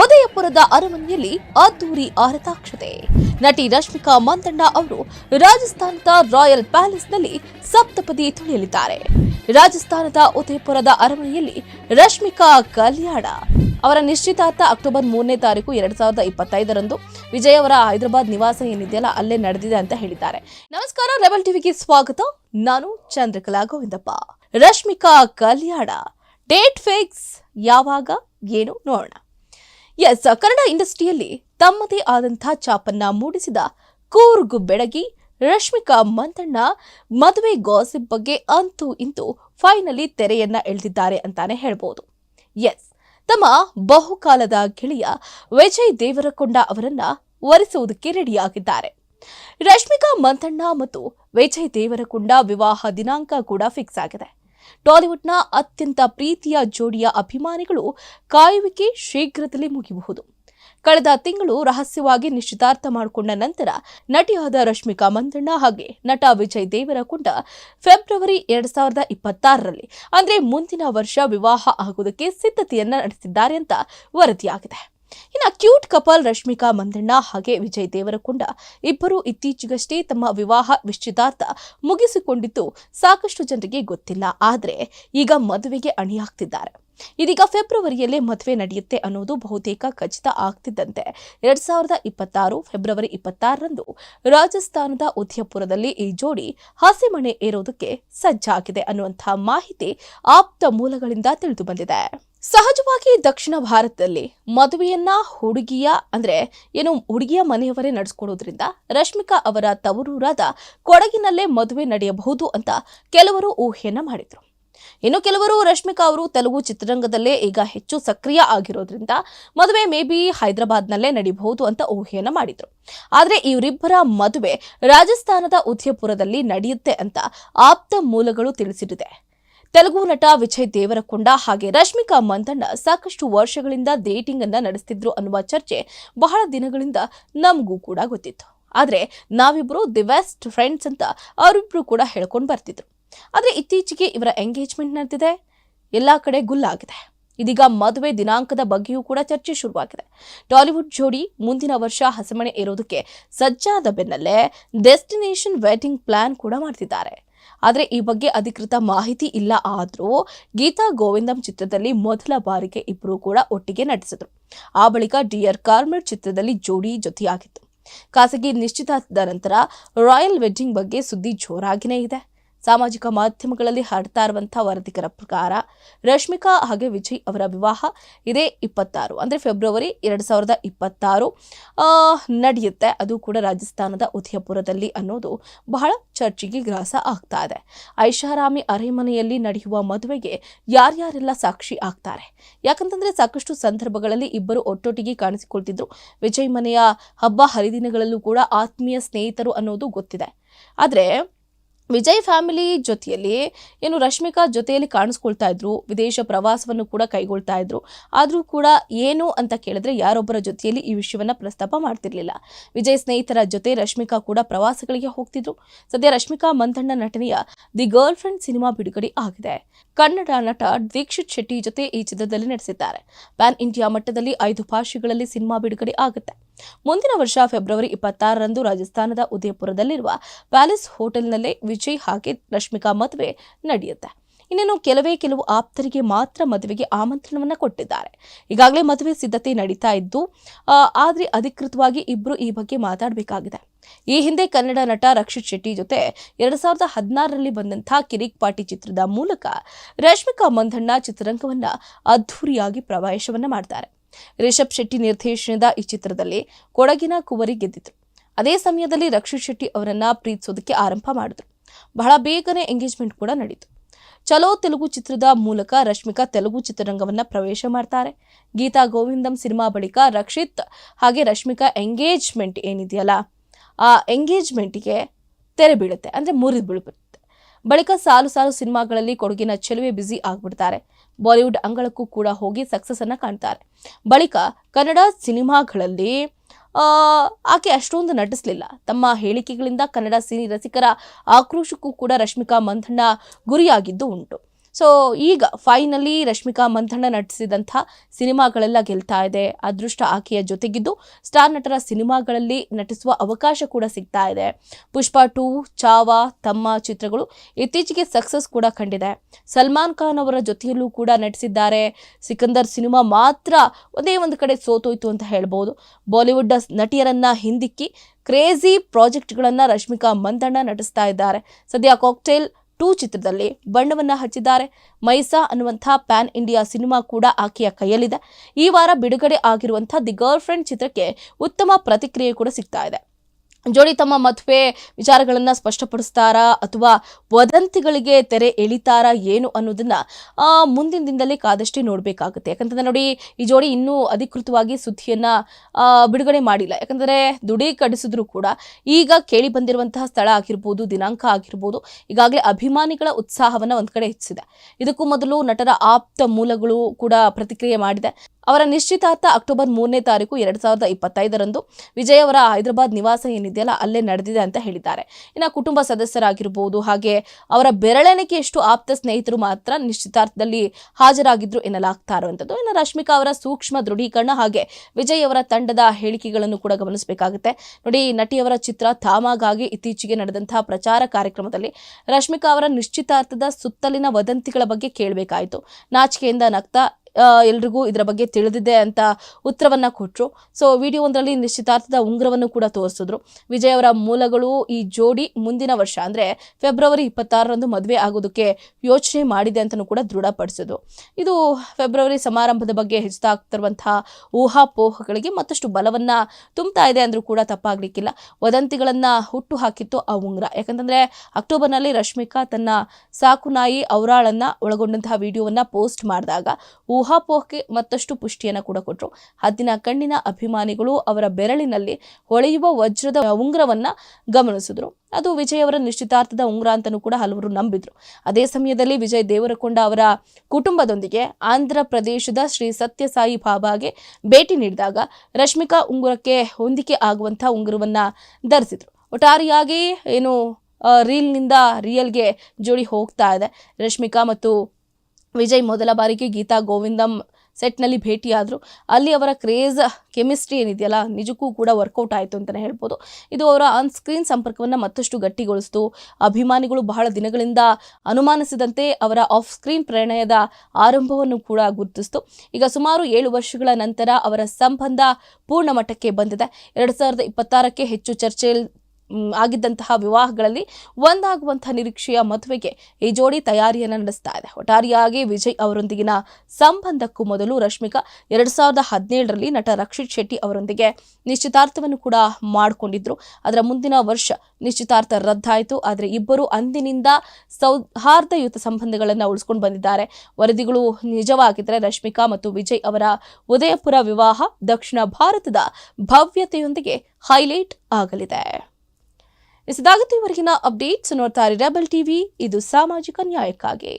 ಉದಯಪುರದ ಅರಮನೆಯಲ್ಲಿ ಅದ್ದೂರಿ ಆರತಾಕ್ಷತೆ. ನಟಿ ರಶ್ಮಿಕಾ ಮಂದಣ್ಣ ಅವರು ರಾಜಸ್ಥಾನದ ರಾಯಲ್ ಪ್ಯಾಲೇಸ್ನಲ್ಲಿ ಸಪ್ತಪದಿ ತುಳಿಯಲಿದ್ದಾರೆ. ರಾಜಸ್ಥಾನದ ಉದಯಪುರದ ಅರಮನೆಯಲ್ಲಿ ರಶ್ಮಿಕಾ ಕಲ್ಯಾಣ. ಅವರ ನಿಶ್ಚಿತಾರ್ಥ ಅಕ್ಟೋಬರ್ ಮೂರನೇ ತಾರೀಕು ಎರಡ್ ಸಾವಿರದ ಇಪ್ಪತ್ತೈದರಂದು ವಿಜಯ್ ಅವರ ಹೈದರಾಬಾದ್ ನಿವಾಸ ಏನಿದೆಯಲ್ಲ, ಅಲ್ಲೇ ನಡೆದಿದೆ ಅಂತ ಹೇಳಿದ್ದಾರೆ. ನಮಸ್ಕಾರ, ರೆಬಲ್ ಟಿವಿಗೆ ಸ್ವಾಗತ. ನಾನು ಚಂದ್ರಕಲಾ ಗೋವಿಂದಪ್ಪ. ರಶ್ಮಿಕಾ ಕಲ್ಯಾಣ. ಡೇಟ್ ಫಿಕ್ಸ್ ಯಾವಾಗ, ಏನು ನೋಡೋಣ. ಎಸ್, ಕನ್ನಡ ಇಂಡಸ್ಟ್ರಿಯಲ್ಲಿ ತಮ್ಮದೇ ಆದಂಥ ಚಾಪನ್ನ ಮೂಡಿಸಿದ ಕೂರ್ಗು ಬೆಳಗಿ ರಶ್ಮಿಕಾ ಮಂತಣ್ಣ, ಮದುವೆ ಗಾಸಿಪ್ ಬಗ್ಗೆ ಅಂತೂ ಇಂತೂ ಫೈನಲಿ ತೆರೆಯನ್ನ ಎಳೆದಿದ್ದಾರೆ ಅಂತಾನೆ ಹೇಳ್ಬೋದು. ಎಸ್, ತಮ್ಮ ಬಹುಕಾಲದ ಗೆಳೆಯ ವಿಜಯ್ ದೇವರಕೊಂಡ ಅವರನ್ನ ವರಿಸುವುದಕ್ಕೆ ರೆಡಿಯಾಗಿದ್ದಾರೆ. ರಶ್ಮಿಕಾ ಮಂತಣ್ಣ ಮತ್ತು ವಿಜಯ್ ದೇವರಕೊಂಡ ವಿವಾಹ ದಿನಾಂಕ ಕೂಡ ಫಿಕ್ಸ್ ಆಗಿದೆ. ಟಾಲಿವುಡ್ನ ಅತ್ಯಂತ ಪ್ರೀತಿಯ ಜೋಡಿಯ ಅಭಿಮಾನಿಗಳು ಕಾಯುವಿಕೆ ಶೀಘ್ರದಲ್ಲೇ ಮುಗಿಬಹುದು. ಕಳೆದ ತಿಂಗಳು ರಹಸ್ಯವಾಗಿ ನಿಶ್ಚಿತಾರ್ಥ ಮಾಡಿಕೊಂಡ ನಂತರ ನಟಿಯಾದ ರಶ್ಮಿಕಾ ಮಂದಣ್ಣ ಹಾಗೆ ನಟ ವಿಜಯ್ ದೇವರಕೊಂಡ ಫೆಬ್ರವರಿ ಎರಡ್ ಸಾವಿರದ ಇಪ್ಪತ್ತಾರರಲ್ಲಿ, ಅಂದ್ರೆ ಮುಂದಿನ ವರ್ಷ ವಿವಾಹ ಆಗುವುದಕ್ಕೆ ಸಿದ್ಧತೆಯನ್ನ ನಡೆಸಿದ್ದಾರೆ ಅಂತ ವರದಿಯಾಗಿದೆ. ಇನ್ನು ಕ್ಯೂಟ್ ಕಪಲ್ ರಶ್ಮಿಕಾ ಮಂದಣ್ಣ ಹಾಗೆ ವಿಜಯ್ ದೇವರಕೊಂಡ ಇಬ್ಬರು ಇತ್ತೀಚೆಗಷ್ಟೇ ತಮ್ಮ ವಿವಾಹ ನಿಶ್ಚಿತಾರ್ಥ ಮುಗಿಸಿಕೊಂಡಿದ್ದು ಸಾಕಷ್ಟು ಜನರಿಗೆ ಗೊತ್ತಿಲ್ಲ. ಆದರೆ ಈಗ ಮದುವೆಗೆ ಅಣಿಯಾಗ್ತಿದ್ದಾರೆ. ಇದೀಗ ಫೆಬ್ರವರಿಯಲ್ಲೇ ಮದುವೆ ನಡೆಯುತ್ತೆ ಅನ್ನೋದು ಬಹುತೇಕ ಖಚಿತ ಆಗ್ತಿದ್ದಂತೆ. ಎರಡ್ ಸಾವಿರದ ಇಪ್ಪತ್ತಾರು ಫೆಬ್ರವರಿ ಇಪ್ಪತ್ತಾರರಂದು ರಾಜಸ್ಥಾನದ ಉದಯಪುರದಲ್ಲಿ ಈ ಜೋಡಿ ಹಸಿಮಣೆ ಏರೋದಕ್ಕೆ ಸಜ್ಜಾಗಿದೆ ಅನ್ನುವಂತಹ ಮಾಹಿತಿ ಆಪ್ತ ಮೂಲಗಳಿಂದ ತಿಳಿದು ಬಂದಿದೆ. ಸಹಜವಾಗಿ ದಕ್ಷಿಣ ಭಾರತದಲ್ಲಿ ಮದುವೆಯನ್ನ ಹುಡುಗಿಯ ಅಂದ್ರೆ ಏನು ಹುಡುಗಿಯ ಮನೆಯವರೇ ನಡೆಸ್ಕೊಡೋದ್ರಿಂದ ರಶ್ಮಿಕಾ ಅವರ ತವರೂರಾದ ಕೊಡಗಿನಲ್ಲೇ ಮದುವೆ ನಡೆಯಬಹುದು ಅಂತ ಕೆಲವರು ಊಹೆಯನ್ನ ಮಾಡಿದ್ರು. ಇನ್ನು ಕೆಲವರು ರಶ್ಮಿಕಾ ಅವರು ತೆಲುಗು ಚಿತ್ರರಂಗದಲ್ಲೇ ಈಗ ಹೆಚ್ಚು ಸಕ್ರಿಯ ಆಗಿರೋದ್ರಿಂದ ಮದುವೆ ಮೇ ಬಿ ಹೈದರಾಬಾದ್ನಲ್ಲೇ ನಡೀಬಹುದು ಅಂತ ಊಹೆಯನ್ನ ಮಾಡಿದ್ರು. ಆದರೆ ಇವರಿಬ್ಬರ ಮದುವೆ ರಾಜಸ್ಥಾನದ ಉದಯಪುರದಲ್ಲಿ ನಡೆಯುತ್ತೆ ಅಂತ ಆಪ್ತ ಮೂಲಗಳು ತಿಳಿಸಿದೆ ತೆಲುಗು ನಟ ವಿಜಯ್ ದೇವರಕೊಂಡ ಹಾಗೆ ರಶ್ಮಿಕಾ ಮಂದಣ್ಣ ಸಾಕಷ್ಟು ವರ್ಷಗಳಿಂದ ಡೇಟಿಂಗ್ ಅನ್ನ ನಡೆಸ್ತಿದ್ರು ಅನ್ನುವ ಚರ್ಚೆ ಬಹಳ ದಿನಗಳಿಂದ ನಮಗೂ ಕೂಡ ಗೊತ್ತಿತ್ತು. ಆದ್ರೆ ನಾವಿಬ್ಬರು ದಿ ಬೆಸ್ಟ್ ಫ್ರೆಂಡ್ಸ್ ಅಂತ ಅವರಿಬ್ಬರು ಕೂಡ ಹೇಳ್ಕೊಂಡು ಬರ್ತಿದ್ರು. ಆದರೆ ಇತ್ತೀಚೆಗೆ ಇವರ ಎಂಗೇಜ್ಮೆಂಟ್ ನಡೆದಿದೆ. ಎಲ್ಲ ಕಡೆ ಗುಲ್ಲಾಗಿದೆ ಇದೀಗ ಮದುವೆ ದಿನಾಂಕದ ಬಗ್ಗೆಯೂ ಕೂಡ ಚರ್ಚೆ ಶುರುವಾಗಿದೆ. ಟಾಲಿವುಡ್ ಜೋಡಿ ಮುಂದಿನ ವರ್ಷ ಹಸೆಮಣೆ ಇರೋದಕ್ಕೆ ಸಜ್ಜಾದ ಬೆನ್ನಲ್ಲೇ ಡೆಸ್ಟಿನೇಷನ್ ವೆಡ್ಡಿಂಗ್ ಪ್ಲಾನ್ ಕೂಡ ಮಾಡ್ತಿದ್ದಾರೆ. ಆದರೆ ಈ ಬಗ್ಗೆ ಅಧಿಕೃತ ಮಾಹಿತಿ ಇಲ್ಲ ಆದರೂ ಗೀತಾ ಗೋವಿಂದಂ ಚಿತ್ರದಲ್ಲಿ ಮೊದಲ ಬಾರಿಗೆ ಇಬ್ಬರು ಕೂಡ ಒಟ್ಟಿಗೆ ನಟಿಸಿದರು. ಆ ಬಳಿಕ ಡಿಯರ್ ಕಾರ್ಮೆಡ್ ಚಿತ್ರದಲ್ಲಿ ಜೋಡಿ ಜೊತೆಯಾಗಿತ್ತು. ಖಾಸಗಿ ನಿಶ್ಚಿತಾರ್ಥದ ನಂತರ ರಾಯಲ್ ವೆಡ್ಡಿಂಗ್ ಬಗ್ಗೆ ಸುದ್ದಿ ಜೋರಾಗಿನೇ ಇದೆ. ಸಾಮಾಜಿಕ ಮಾಧ್ಯಮಗಳಲ್ಲಿ ಹರಡ್ತಾ ಇರುವಂತಹ ವರದಿಗರ ಪ್ರಕಾರ ರಶ್ಮಿಕಾ ಹಾಗೆ ವಿಜಯ್ ಅವರ ವಿವಾಹ ಇದೇ ಇಪ್ಪತ್ತಾರು, ಅಂದ್ರೆ ಫೆಬ್ರವರಿ ಎರಡ್ ಸಾವಿರದ ಇಪ್ಪತ್ತಾರು ನಡೆಯುತ್ತೆ. ಅದು ಕೂಡ ರಾಜಸ್ಥಾನದ ಉದಯಪುರದಲ್ಲಿ ಅನ್ನೋದು ಬಹಳ ಚರ್ಚೆಗೆ ಗ್ರಾಸ ಆಗ್ತಾ ಇದೆ. ಐಷಾರಾಮಿ ಅರೆಮನೆಯಲ್ಲಿ ನಡೆಯುವ ಮದುವೆಗೆ ಯಾರ್ಯಾರೆಲ್ಲ ಸಾಕ್ಷಿ ಆಗ್ತಾರೆ? ಯಾಕಂತಂದ್ರೆ ಸಾಕಷ್ಟು ಸಂದರ್ಭಗಳಲ್ಲಿ ಇಬ್ಬರು ಒಟ್ಟೊಟ್ಟಿಗೆ ಕಾಣಿಸಿಕೊಳ್ತಿದ್ರು. ವಿಜಯ್ ಮನೆಯ ಹಬ್ಬ ಹರಿದಿನಗಳಲ್ಲೂ ಕೂಡ ಆತ್ಮೀಯ ಸ್ನೇಹಿತರು ಅನ್ನೋದು ಗೊತ್ತಿದೆ. ಆದ್ರೆ ವಿಜಯ್ ಫ್ಯಾಮಿಲಿ ಜೊತೆಯಲ್ಲಿ ಏನು ರಶ್ಮಿಕಾ ಜೊತೆಯಲ್ಲಿ ಕಾಣಿಸ್ಕೊಳ್ತಾ ಇದ್ರು, ವಿದೇಶ ಪ್ರವಾಸವನ್ನು ಕೂಡ ಕೈಗೊಳ್ತಾ ಇದ್ರು. ಆದರೂ ಕೂಡ ಏನು ಅಂತ ಕೇಳಿದ್ರೆ ಯಾರೊಬ್ಬರ ಜೊತೆಯಲ್ಲಿ ಈ ವಿಷಯವನ್ನ ಪ್ರಸ್ತಾಪ ಮಾಡ್ತಿರ್ಲಿಲ್ಲ. ವಿಜಯ್ ಸ್ನೇಹಿತರ ಜೊತೆ ರಶ್ಮಿಕಾ ಕೂಡ ಪ್ರವಾಸಗಳಿಗೆ ಹೋಗ್ತಿದ್ರು. ಸದ್ಯ ರಶ್ಮಿಕಾ ಮಂಥಣ್ಣ ನಟನೆಯ ದಿ ಗರ್ಲ್ ಫ್ರೆಂಡ್ ಸಿನಿಮಾ ಬಿಡುಗಡೆ ಆಗಿದೆ. ಕನ್ನಡ ನಟ ದೀಕ್ಷಿತ್ ಶೆಟ್ಟಿ ಜೊತೆ ಈ ಚಿತ್ರದಲ್ಲಿ ನಡೆಸಿದ್ದಾರೆ ಪ್ಯಾನ್ ಇಂಡಿಯಾ ಮಟ್ಟದಲ್ಲಿ ಐದು ಭಾಷೆಗಳಲ್ಲಿ ಸಿನಿಮಾ ಬಿಡುಗಡೆ ಆಗುತ್ತೆ. ಮುಂದಿನ ವರ್ಷ ಫೆಬ್ರವರಿ ಇಪ್ಪತ್ತಾರರಂದು ರಾಜಸ್ಥಾನದ ಉದಯಪುರದಲ್ಲಿರುವ ಪ್ಯಾಲೇಸ್ ಹೋಟೆಲ್ನಲ್ಲೇ ವಿಜಯ್ ಹಾಗೆ ರಶ್ಮಿಕಾ ಮದುವೆ ನಡೆಯುತ್ತೆ. ಇನ್ನೇನು ಕೆಲವೇ ಕೆಲವು ಆಪ್ತರಿಗೆ ಮಾತ್ರ ಮದುವೆಗೆ ಆಮಂತ್ರಣವನ್ನ ಕೊಟ್ಟಿದ್ದಾರೆ. ಈಗಾಗಲೇ ಮದುವೆ ಸಿದ್ಧತೆ ನಡೀತಾ ಇದ್ದು ಆದರೆ ಅಧಿಕೃತವಾಗಿ ಇಬ್ಬರು ಈ ಬಗ್ಗೆ ಮಾತಾಡಬೇಕಾಗಿದೆ. ಈ ಹಿಂದೆ ಕನ್ನಡ ನಟ ರಕ್ಷಿತ್ ಶೆಟ್ಟಿ ಜೊತೆ ಎರಡ್ ಸಾವಿರದ ಹದಿನಾರರಲ್ಲಿ ಬಂದಂತಹ ಕಿರಿಕ್ ಪಾಟಿ ಚಿತ್ರದ ಮೂಲಕ ರಶ್ಮಿಕಾ ಮಂಧಣ್ಣ ಚಿತ್ರರಂಗವನ್ನ ಅದ್ಧೂರಿಯಾಗಿ ಪ್ರವೇಶವನ್ನ ಮಾಡ್ತಾರೆ. ರಿಷಬ್ ಶೆಟ್ಟಿ ನಿರ್ದೇಶನದ ಈ ಚಿತ್ರದಲ್ಲಿ ಕೊಡಗಿನ ಕುವರಿ ಗೆದ್ದಿದ್ರು. ಅದೇ ಸಮಯದಲ್ಲಿ ರಕ್ಷಿತ್ ಶೆಟ್ಟಿ ಅವರನ್ನ ಪ್ರೀತಿಸೋದಕ್ಕೆ ಆರಂಭ ಮಾಡಿದ್ರು. ಬಹಳ ಬೇಗನೆ ಎಂಗೇಜ್ಮೆಂಟ್ ಕೂಡ ನಡೀತು. ಚಲೋ ತೆಲುಗು ಚಿತ್ರದ ಮೂಲಕ ರಶ್ಮಿಕಾ ತೆಲುಗು ಚಿತ್ರರಂಗವನ್ನ ಪ್ರವೇಶ ಮಾಡ್ತಾರೆ. ಗೀತಾ ಗೋವಿಂದಂ ಸಿನಿಮಾ ಬಳಿಕ ರಕ್ಷಿತ್ ಹಾಗೆ ರಶ್ಮಿಕಾ ಎಂಗೇಜ್ಮೆಂಟ್ ಏನಿದೆಯಲ್ಲ ಆ ಎಂಗೇಜ್ಮೆಂಟಿಗೆ ತೆರೆ ಬೀಳುತ್ತೆ, ಅಂದರೆ ಮುರಿದು ಬೀಳುತ್ತೆ ಬಳಿಕ ಸಾಲು ಸಾಲು ಸಿನಿಮಾಗಳಲ್ಲಿ ಕೊಡಗಿನ ಚೆಲುವೆ ಬ್ಯುಸಿ ಆಗ್ಬಿಡ್ತಾರೆ. ಬಾಲಿವುಡ್ ಅಂಗಳಕ್ಕೂ ಕೂಡ ಹೋಗಿ ಸಕ್ಸಸ್ ಅನ್ನ ಕಾಣ್ತಾರೆ. ಬಳಿಕ ಕನ್ನಡ ಸಿನಿಮಾಗಳಲ್ಲಿ ಆಕೆ ಅಷ್ಟೊಂದು ನಟಿಸಲಿಲ್ಲ. ತಮ್ಮ ಹೇಳಿಕೆಗಳಿಂದ ಕನ್ನಡ ಸಿನಿ ರಸಿಕರ ಆಕ್ರೋಶಕ್ಕೂ ಕೂಡ ರಶ್ಮಿಕಾ ಮಂಥಣ್ಣ ಗುರಿಯಾಗಿದ್ದು ಉಂಟು. ಸೊ ಈಗ ಫೈನಲಿ ರಶ್ಮಿಕಾ ಮಂಥಣ್ಣ ನಟಿಸಿದಂಥ ಸಿನಿಮಾಗಳೆಲ್ಲ ಗೆಲ್ತಾ ಇದೆ. ಅದೃಷ್ಟ ಆಕೆಯ ಜೊತೆಗಿದ್ದು ಸ್ಟಾರ್ ನಟರ ಸಿನಿಮಾಗಳಲ್ಲಿ ನಟಿಸುವ ಅವಕಾಶ ಕೂಡ ಸಿಗ್ತಾ ಇದೆ. ಪುಷ್ಪ ಟೂ, ಚಾವಾ, ತಮ್ಮ ಚಿತ್ರಗಳು ಇತ್ತೀಚೆಗೆ ಸಕ್ಸಸ್ ಕೂಡ ಕಂಡಿದೆ. ಸಲ್ಮಾನ್ ಖಾನ್ ಅವರ ಜೊತೆಯಲ್ಲೂ ಕೂಡ ನಟಿಸಿದ್ದಾರೆ. ಸಿಕಂದರ್ ಸಿನಿಮಾ ಮಾತ್ರ ಒಂದೇ ಒಂದು ಕಡೆ ಸೋತೋಯ್ತು ಅಂತ ಹೇಳ್ಬೋದು. ಬಾಲಿವುಡ್ ನಟಿಯರನ್ನ ಹಿಂದಿಕ್ಕಿ ಕ್ರೇಜಿ ಪ್ರಾಜೆಕ್ಟ್ಗಳನ್ನು ರಶ್ಮಿಕಾ ಮಂದಣ್ಣ ನಟಿಸ್ತಾ ಇದ್ದಾರೆ. ಸದ್ಯ ಕಾಕ್ಟೇಲ್ ಟೂ ಚಿತ್ರದಲ್ಲಿ ಬಣ್ಣವನ್ನು ಹಚ್ಚಿದ್ದಾರೆ. ಮೈಸಾ ಅನ್ನುವಂಥ ಪ್ಯಾನ್ ಇಂಡಿಯಾ ಸಿನಿಮಾ ಕೂಡ ಆಕೆಯ ಕೈಯಲ್ಲಿದೆ. ಈ ವಾರ ಬಿಡುಗಡೆ ಆಗಿರುವಂಥ ದಿ ಗರ್ಲ್ ಫ್ರೆಂಡ್ ಚಿತ್ರಕ್ಕೆ ಉತ್ತಮ ಪ್ರತಿಕ್ರಿಯೆ ಕೂಡ ಸಿಗ್ತಾ ಇದೆ. ಜೋಡಿ ತಮ್ಮ ಮದುವೆ ವಿಚಾರಗಳನ್ನ ಸ್ಪಷ್ಟಪಡಿಸ್ತಾರಾ ಅಥವಾ ವದಂತಿಗಳಿಗೆ ತೆರೆ ಎಳಿತಾರಾ ಏನು ಅನ್ನೋದನ್ನ ಮುಂದಿನ ದಿನದಲ್ಲಿ ಕಾದಷ್ಟೇ ನೋಡಬೇಕಾಗುತ್ತೆ. ಯಾಕಂತಂದ್ರೆ ನೋಡಿ, ಈ ಜೋಡಿ ಇನ್ನೂ ಅಧಿಕೃತವಾಗಿ ಸುದ್ದಿಯನ್ನ ಬಿಡುಗಡೆ ಮಾಡಿಲ್ಲ. ಯಾಕಂದ್ರೆ ದುಡಿ ಕಡಿಸಿದ್ರು ಕೂಡ ಈಗ ಕೇಳಿ ಬಂದಿರುವಂತಹ ಸ್ಥಳ ಆಗಿರ್ಬೋದು, ದಿನಾಂಕ ಆಗಿರ್ಬೋದು, ಈಗಾಗಲೇ ಅಭಿಮಾನಿಗಳ ಉತ್ಸಾಹವನ್ನ ಒಂದ್ ಕಡೆ ಹೆಚ್ಚಿದೆ ಇದಕ್ಕೂ ಮೊದಲು ನಟರ ಆಪ್ತ ಮೂಲಗಳು ಕೂಡ ಪ್ರತಿಕ್ರಿಯೆ ಮಾಡಿದೆ. ಅವರ ನಿಶ್ಚಿತಾರ್ಥ ಅಕ್ಟೋಬರ್ ಮೂರನೇ ತಾರೀಕು ಎರಡ್ ಸಾವಿರದ ಇಪ್ಪತ್ತೈದರಂದು ವಿಜಯ್ ಅವರ ಹೈದರಾಬಾದ್ ನಿವಾಸ ಏನಿದೆಯಲ್ಲ ಅಲ್ಲೇ ನಡೆದಿದೆ ಅಂತ ಹೇಳಿದ್ದಾರೆ. ಇನ್ನು ಕುಟುಂಬ ಸದಸ್ಯರಾಗಿರ್ಬೋದು, ಹಾಗೆ ಅವರ ಬೆರಳೆಣಿಕೆಯಷ್ಟು ಆಪ್ತ ಸ್ನೇಹಿತರು ಮಾತ್ರ ನಿಶ್ಚಿತಾರ್ಥದಲ್ಲಿ ಹಾಜರಾಗಿದ್ರು ಎನ್ನಲಾಗ್ತಾ ಇರುವಂಥದ್ದು. ಇನ್ನು ರಶ್ಮಿಕಾ ಅವರ ಸೂಕ್ಷ್ಮ ದೃಢೀಕರಣ ಹಾಗೆ ವಿಜಯ್ ಅವರ ತಂಡದ ಹೇಳಿಕೆಗಳನ್ನು ಕೂಡ ಗಮನಿಸಬೇಕಾಗುತ್ತೆ. ನೋಡಿ ನಟಿಯವರ ಚಿತ್ರ ಥಾಮಾಗಾಗಿ ಇತ್ತೀಚೆಗೆ ನಡೆದಂತಹ ಪ್ರಚಾರ ಕಾರ್ಯಕ್ರಮದಲ್ಲಿ ರಶ್ಮಿಕಾ ಅವರ ನಿಶ್ಚಿತಾರ್ಥದ ಸುತ್ತಲಿನ ವದಂತಿಗಳ ಬಗ್ಗೆ ಕೇಳಬೇಕಾಯಿತು. ನಾಚಿಕೆಯಿಂದ ನಗ್ತಾ ಎಲ್ರಿಗೂ ಇದರ ಬಗ್ಗೆ ತಿಳಿದಿದೆ ಅಂತ ಉತ್ತರವನ್ನು ಕೊಟ್ಟರು ಸೊ ವಿಡಿಯೋ ಒಂದರಲ್ಲಿ ನಿಶ್ಚಿತಾರ್ಥದ ಉಂಗ್ರವನ್ನು ಕೂಡ ತೋರಿಸಿದ್ರು. ವಿಜಯ್ ಅವರ ಮೂಲಗಳು ಈ ಜೋಡಿ ಮುಂದಿನ ವರ್ಷ, ಅಂದರೆ ಫೆಬ್ರವರಿ ಇಪ್ಪತ್ತಾರರಂದು ಮದುವೆ ಆಗೋದಕ್ಕೆ ಯೋಚನೆ ಮಾಡಿದೆ ಅಂತಲೂ ಕೂಡ ದೃಢಪಡಿಸಿದ್ರು. ಇದು ಫೆಬ್ರವರಿ ಸಮಾರಂಭದ ಬಗ್ಗೆ ಹೆಚ್ಚುತ್ತಾಗ್ತಿರುವಂತಹ ಊಹಾಪೋಹಗಳಿಗೆ ಮತ್ತಷ್ಟು ಬಲವನ್ನು ತುಂಬ್ತಾ ಇದೆ ಅಂದರೂ ಕೂಡ ತಪ್ಪಾಗಲಿಕ್ಕಿಲ್ಲ. ವದಂತಿಗಳನ್ನು ಹುಟ್ಟು ಹಾಕಿತ್ತು ಆ ಉಂಗುರ. ಯಾಕಂತಂದರೆ ಅಕ್ಟೋಬರ್ನಲ್ಲಿ ರಶ್ಮಿಕಾ ತನ್ನ ಸಾಕು ನಾಯಿ ಔರಾಳನ್ನ ಒಳಗೊಂಡಂತಹ ವಿಡಿಯೋವನ್ನು ಪೋಸ್ಟ್ ಮಾಡಿದಾಗ ಊಹಾಪೋಹಕ್ಕೆ ಮತ್ತಷ್ಟು ಪುಷ್ಟಿಯನ್ನು ಕೂಡ ಕೊಟ್ಟರು ಹದ್ದಿನ ಕಣ್ಣಿನ ಅಭಿಮಾನಿಗಳು ಅವರ ಬೆರಳಿನಲ್ಲಿ ಹೊಳೆಯುವ ವಜ್ರದ ಉಂಗ್ರವನ್ನು ಗಮನಿಸಿದ್ರು. ಅದು ವಿಜಯ್ ಅವರ ನಿಶ್ಚಿತಾರ್ಥದ ಉಂಗ್ರ ಅಂತಲೂ ಕೂಡ ಹಲವರು ನಂಬಿದ್ರು. ಅದೇ ಸಮಯದಲ್ಲಿ ವಿಜಯ್ ದೇವರಕೊಂಡ ಅವರ ಕುಟುಂಬದೊಂದಿಗೆ ಆಂಧ್ರ ಪ್ರದೇಶದ ಶ್ರೀ ಸತ್ಯಸಾಯಿ ಬಾಬಾಗೆ ಭೇಟಿ ನೀಡಿದಾಗ ರಶ್ಮಿಕಾ ಉಂಗುರಕ್ಕೆ ಹೊಂದಿಕೆ ಆಗುವಂಥ ಉಂಗುರವನ್ನು ಧರಿಸಿದ್ರು. ಒಟ್ಟಾರೆಯಾಗಿ ಏನು ರೀಲ್ನಿಂದ ರಿಯಲ್ಗೆ ಜೋಡಿ ಹೋಗ್ತಾ ಇದೆ. ರಶ್ಮಿಕಾ ಮತ್ತು ವಿಜಯ್ ಮೊದಲ ಬಾರಿಗೆ ಗೀತಾ ಗೋವಿಂದಂ ಸೆಟ್ನಲ್ಲಿ ಭೇಟಿಯಾದರು. ಅಲ್ಲಿ ಅವರ ಕ್ರೇಜ್ ಕೆಮಿಸ್ಟ್ರಿ ಏನಿದೆಯಲ್ಲ ನಿಜಕ್ಕೂ ಕೂಡ ವರ್ಕೌಟ್ ಆಯಿತು ಅಂತಲೇ ಹೇಳ್ಬೋದು. ಇದು ಅವರ ಆನ್ ಸ್ಕ್ರೀನ್ ಸಂಪರ್ಕವನ್ನು ಮತ್ತಷ್ಟು ಗಟ್ಟಿಗೊಳಿಸಿತು. ಅಭಿಮಾನಿಗಳು ಬಹಳ ದಿನಗಳಿಂದ ಅನುಮಾನಿಸಿದಂತೆ ಅವರ ಆಫ್ ಸ್ಕ್ರೀನ್ ಪ್ರಣಯದ ಆರಂಭವನ್ನು ಕೂಡ ಗುರುತಿಸ್ತು. ಈಗ ಸುಮಾರು ಏಳು ವರ್ಷಗಳ ನಂತರ ಅವರ ಸಂಬಂಧ ಪೂರ್ಣ ಮಟ್ಟಕ್ಕೆ ಬಂದಿದೆ. ಎರಡು ಸಾವಿರದ ಇಪ್ಪತ್ತಾರಕ್ಕೆ ಹೆಚ್ಚು ಮ್, ಆಗಿದ್ದಂತಹ ವಿವಾಹಗಳಲ್ಲಿ ಒಂದಾಗುವಂತಹ ನಿರೀಕ್ಷೆಯ ಮದುವೆಗೆ ಈ ಜೋಡಿ ತಯಾರಿಯನ್ನು ನಡೆಸ್ತಾ ಇದೆ. ಒಟ್ಟಾರೆಯಾಗಿ ವಿಜಯ್ ಅವರೊಂದಿಗಿನ ಸಂಬಂಧಕ್ಕೂ ಮೊದಲು ರಶ್ಮಿಕಾ ಎರಡ್ ಸಾವಿರದ ಹದಿನೇಳರಲ್ಲಿ ನಟ ರಕ್ಷಿತ್ ಶೆಟ್ಟಿ ಅವರೊಂದಿಗೆ ನಿಶ್ಚಿತಾರ್ಥವನ್ನು ಕೂಡ ಮಾಡಿಕೊಂಡಿದ್ರು. ಅದರ ಮುಂದಿನ ವರ್ಷ ನಿಶ್ಚಿತಾರ್ಥ ರದ್ದಾಯಿತು. ಆದರೆ ಇಬ್ಬರು ಅಂದಿನಿಂದ ಸೌಹಾರ್ದಯುತ ಸಂಬಂಧಗಳನ್ನು ಉಳಿಸ್ಕೊಂಡು ಬಂದಿದ್ದಾರೆ. ವರದಿಗಳು ನಿಜವಾಗಿದ್ದರೆ ರಶ್ಮಿಕಾ ಮತ್ತು ವಿಜಯ್ ಅವರ ಉದಯಪುರ ವಿವಾಹ ದಕ್ಷಿಣ ಭಾರತದ ಭವ್ಯತೆಯೊಂದಿಗೆ ಹೈಲೈಟ್ ಆಗಲಿದೆ. ಇದಾಗಿತ್ತು ಇವರೆಗಿನ ಅಪ್ಡೇಟ್ಸ್ ನೋಡ್ತಾರೆ ರೆಬಲ್ ಟಿವಿ ಇದು ಸಾಮಾಜಿಕ ನ್ಯಾಯಕ್ಕಾಗಿ.